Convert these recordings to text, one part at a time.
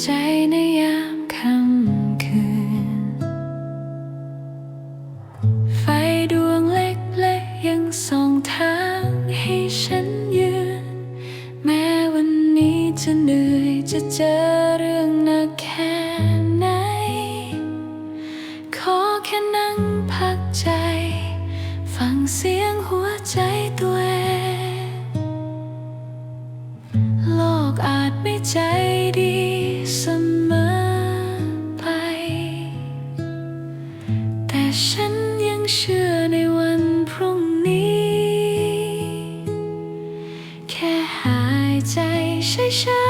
ใจในยามค่ำคืน ไฟดวงเล็กๆยังส่องทางให้ฉันยืน แม้วันนี้จะเหนื่อยจะเจอเรื่องหนักแค่ไหน ขอแค่นั่งพักใจ ฟังเสียงหัวใจตัวเองโลกอาจไม่ใจดี Station.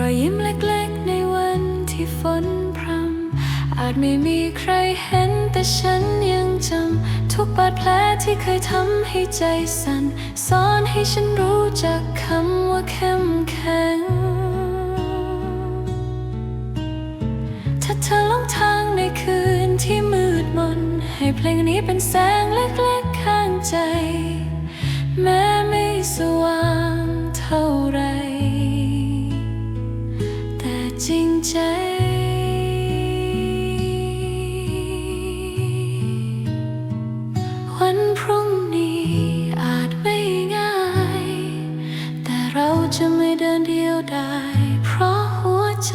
รอยยิ้มเล็กๆในวันที่ฝนพรำอาจไม่มีใครเห็นแต่ฉันยังจำ ทุกบาดแผลที่เคยทำให้ใจสั่นสอนให้ฉันรู้จักคำว่าเข้มแข็ง ถ้าเธอหลงทางในคืนที่มืดมน ให้เพลงนี้เป็นแสงเล็กๆข้างใจ จ วันพรุ่งนี้อาจไม่ง่าย แต่เราจะไม่เดินเดียวดายเพราะหัวใจ